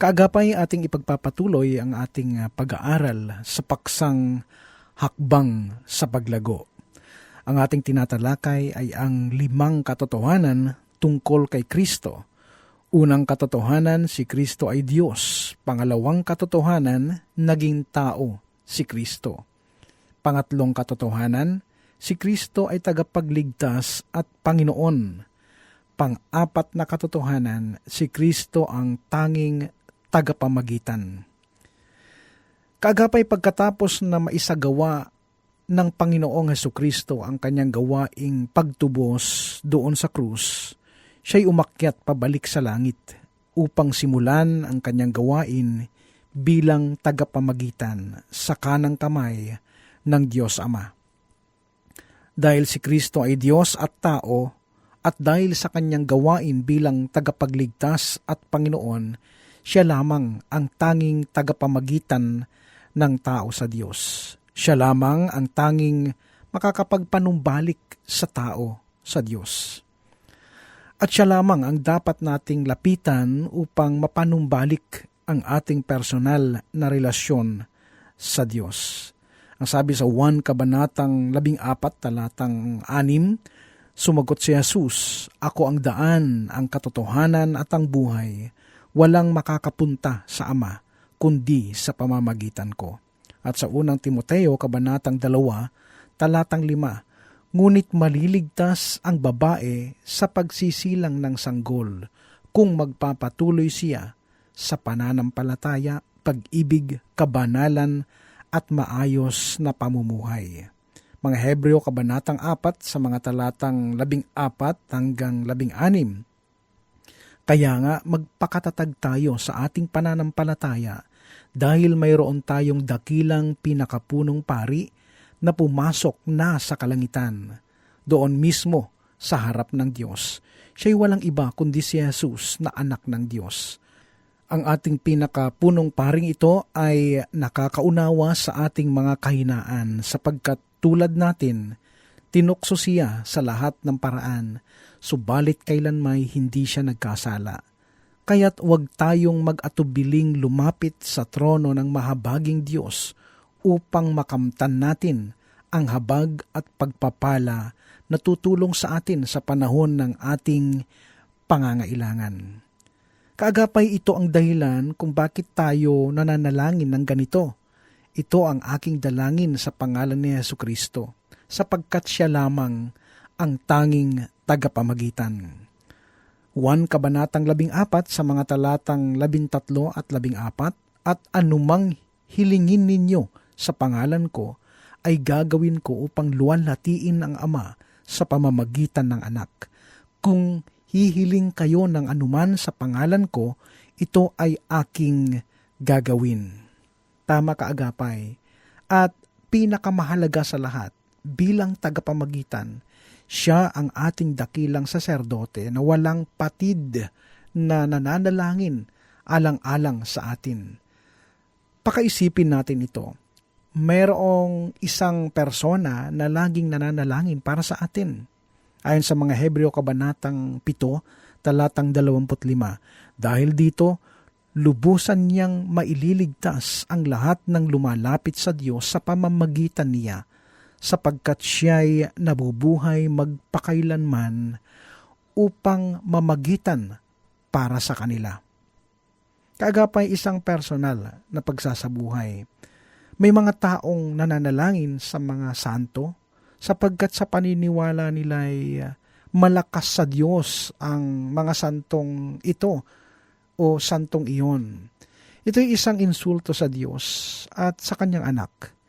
Kaagapay ating ipagpapatuloy ang ating ah, pag-aaral sa paksang hakbang sa paglago. Ang ating tinatalakay ay ang limang katotohanan tungkol kay Kristo. Unang katotohanan, si Kristo ay Diyos. Pangalawang katotohanan, naging tao si Kristo. Pangatlong katotohanan, si Kristo ay tagapagligtas at Panginoon. Pang-apat na katotohanan, si Kristo ang tanging tagapamagitan. Kaagapay pagkatapos na maisagawa ng Panginoong Heso Kristo ang kanyang gawaing pagtubos doon sa krus, siya'y umakyat pabalik sa langit upang simulan ang kanyang gawain bilang tagapamagitan sa kanang kamay ng Diyos Ama. Dahil si Kristo ay Diyos at tao, at dahil sa kanyang gawain bilang tagapagligtas at Panginoon, siya lamang ang tanging tagapamagitan ng tao sa Diyos. Siya lamang ang tanging makakapagpanumbalik sa tao sa Diyos. At siya lamang ang dapat nating lapitan upang mapanumbalik ang ating personal na relasyon sa Diyos. Ang sabi sa 1 Kabanatang 14 talatang 6, sumagot si Jesus, Ako ang daan, ang katotohanan at ang buhay walang makakapunta sa Ama kundi sa pamamagitan ko. At sa unang Timoteo, kabanatang 2, talatang 5, Ngunit maliligtas ang babae sa pagsisilang ng sanggol kung magpapatuloy siya sa pananampalataya, pag-ibig, kabanalan at maayos na pamumuhay. Mga Hebreo Kabanatang 4 sa mga talatang 14 hanggang 16, kaya nga magpakatatag tayo sa ating pananampalataya dahil mayroon tayong dakilang pinakapunong pari na pumasok na sa kalangitan. Doon mismo sa harap ng Diyos. Siya'y walang iba kundi si Jesus na anak ng Diyos. Ang ating pinakapunong paring ito ay nakakaunawa sa ating mga kahinaan sapagkat tulad natin, tinukso siya sa lahat ng paraan subalit kailanmay hindi siya nagkasala. Kaya't huwag tayong mag-atubiling lumapit sa trono ng mahabaging Diyos upang makamtan natin ang habag at pagpapala na tutulong sa atin sa panahon ng ating pangangailangan. Kaagapay ito ang dahilan kung bakit tayo nananalangin ng ganito. Ito ang aking dalangin sa pangalan ni Yesu Kristo, sapagkat siya lamang ang tanging tagapamagitan. 1 Kabanatang 14 sa mga talatang 13 at 14 at anumang hilingin ninyo sa pangalan ko ay gagawin ko upang luwalhatiin ang Ama sa pamamagitan ng anak. Kung hihiling kayo ng anuman sa pangalan ko, ito ay aking gagawin. Tama ka agapay. At pinakamahalaga sa lahat, bilang tagapamagitan, siya ang ating dakilang saserdote na walang patid na nananalangin alang-alang sa atin. Pakaisipin natin ito. Mayroong isang persona na laging nananalangin para sa atin. Ayon sa mga Hebreo Kabanatang 7, talatang 25. Dahil dito, lubusan niyang maililigtas ang lahat ng lumalapit sa Diyos sa pamamagitan niya sapagkat siya'y nabubuhay magpakailanman upang mamagitan para sa kanila. Kaagapay isang personal na pagsasabuhay. May mga taong nananalangin sa mga santo sapagkat sa paniniwala nila ay malakas sa Diyos ang mga santong ito o santong iyon. Ito ay isang insulto sa Diyos at sa kanyang anak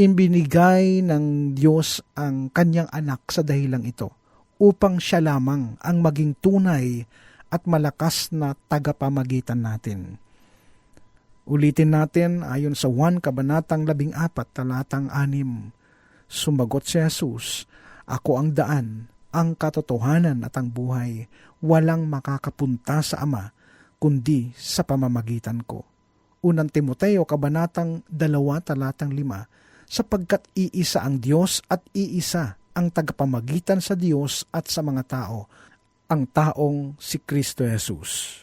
Inbinigay ng Diyos ang kanyang anak sa dahilang ito upang siya lamang ang maging tunay at malakas na tagapamagitan natin. Ulitin natin ayon sa 1 Kabanatang 14 talatang 6. Sumagot si Jesus, Ako ang daan, ang katotohanan at ang buhay. Walang makakapunta sa Ama, kundi sa pamamagitan ko. Unang Timoteo, Kabanatang 2, talatang 5, sapagkat iisa ang Diyos at iisa ang tagapamagitan sa Diyos at sa mga tao, ang taong si Kristo Jesus.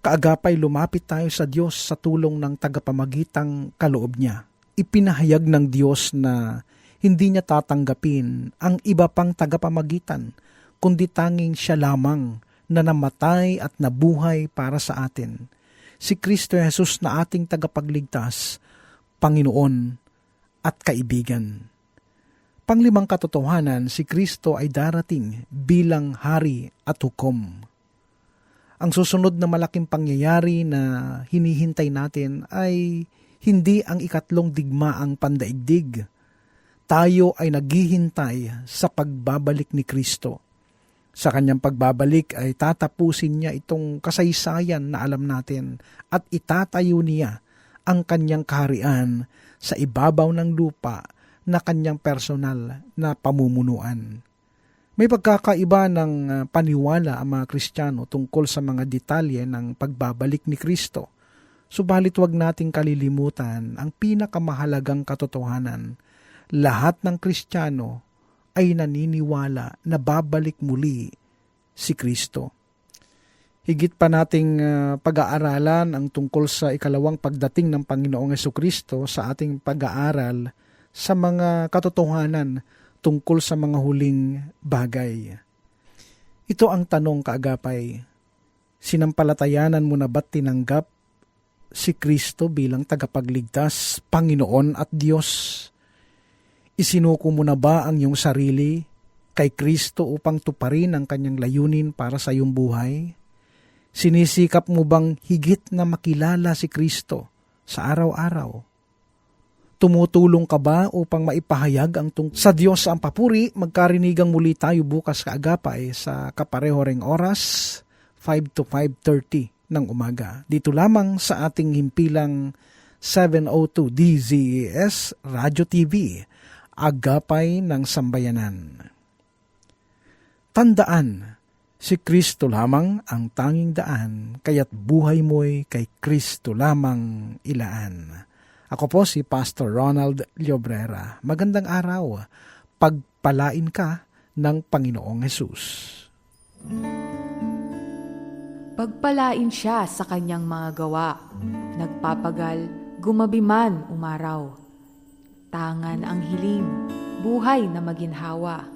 Kaagapay lumapit tayo sa Diyos sa tulong ng tagapamagitang kaloob niya. Ipinahayag ng Diyos na hindi niya tatanggapin ang iba pang tagapamagitan, kundi tanging siya lamang na namatay at nabuhay para sa atin. Si Kristo Jesus na ating tagapagligtas, Panginoon at kaibigan. Panglimang katotohanan, si Kristo ay darating bilang hari at hukom. Ang susunod na malaking pangyayari na hinihintay natin ay hindi ang ikatlong digmaang pandaigdig. Tayo ay naghihintay sa pagbabalik ni Kristo. Sa kanyang pagbabalik ay tatapusin niya itong kasaysayan na alam natin at itatayo niya ang kanyang kaharian sa ibabaw ng lupa na kanyang personal na pamumunuan. May pagkakaiba ng uh, paniwala ang mga Kristiyano tungkol sa mga detalye ng pagbabalik ni Kristo. Subalit wag nating kalilimutan ang pinakamahalagang katotohanan. Lahat ng Kristiyano ay naniniwala na babalik muli si Kristo. Higit pa nating uh, pag-aaralan ang tungkol sa ikalawang pagdating ng Panginoong Yeso Kristo sa ating pag-aaral sa mga katotohanan tungkol sa mga huling bagay. Ito ang tanong kaagapay. Sinampalatayanan mo na ba't tinanggap si Kristo bilang tagapagligtas, Panginoon at Diyos? Isinuko mo na ba ang iyong sarili kay Kristo upang tuparin ang kanyang layunin para sa iyong buhay? Sinisikap mo bang higit na makilala si Kristo sa araw-araw? Tumutulong ka ba upang maipahayag ang tung sa Diyos ang papuri? Magkarinigang muli tayo bukas kaagapay sa kapareho ring oras, 5 to 5.30 ng umaga. Dito lamang sa ating himpilang 702 DZES Radio TV, Agapay ng Sambayanan. Tandaan, si Kristo lamang ang tanging daan, kaya't buhay mo'y kay Kristo lamang ilaan. Ako po si Pastor Ronald Llobrera. Magandang araw. Pagpalain ka ng Panginoong Hesus. Pagpalain siya sa kanyang mga gawa. Nagpapagal, gumabi man umaraw. Tangan ang hiling, buhay na maginhawa.